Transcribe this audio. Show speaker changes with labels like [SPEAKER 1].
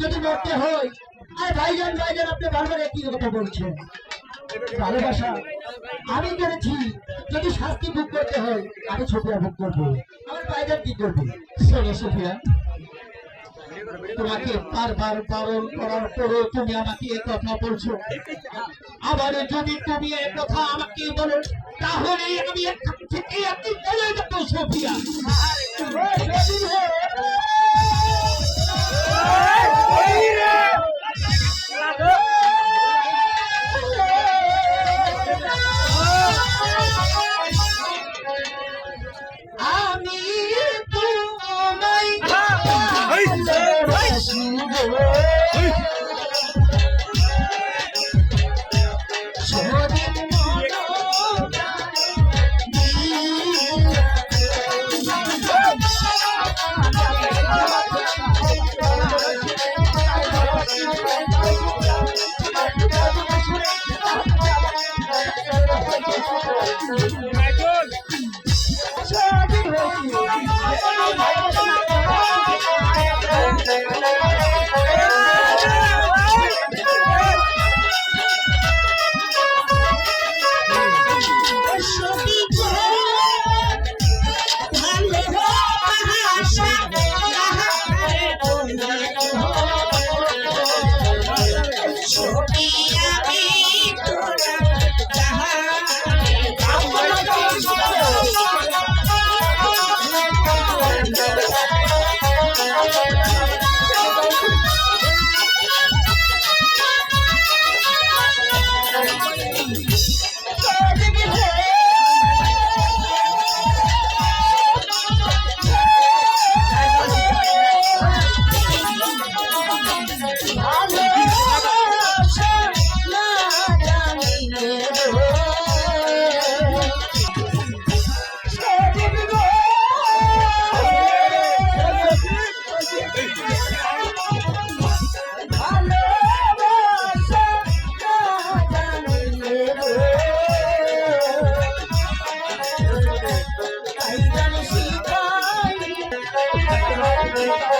[SPEAKER 1] যদি লড়তে হয়, আরে ভাইজান ভাইজান, আপনি বারবার একই কথা বলছেন। ভালোবাসা। আমি জেনেছি যদি শাস্তি ভোগ করতে হয়, আমি ছোটিয়া ভোগ করব। আমার ভাইজান কি করবে? সোফিয়া তোমাকে বারবার বারণ করার পরেও তুমি আমাকে এ কথা বলছো। আবার যদি তুমি এ কথা আমাকে বলো, তাহলে আমি এখান থেকে আপনি চলে যাব সোফিয়া। ভালোবাসি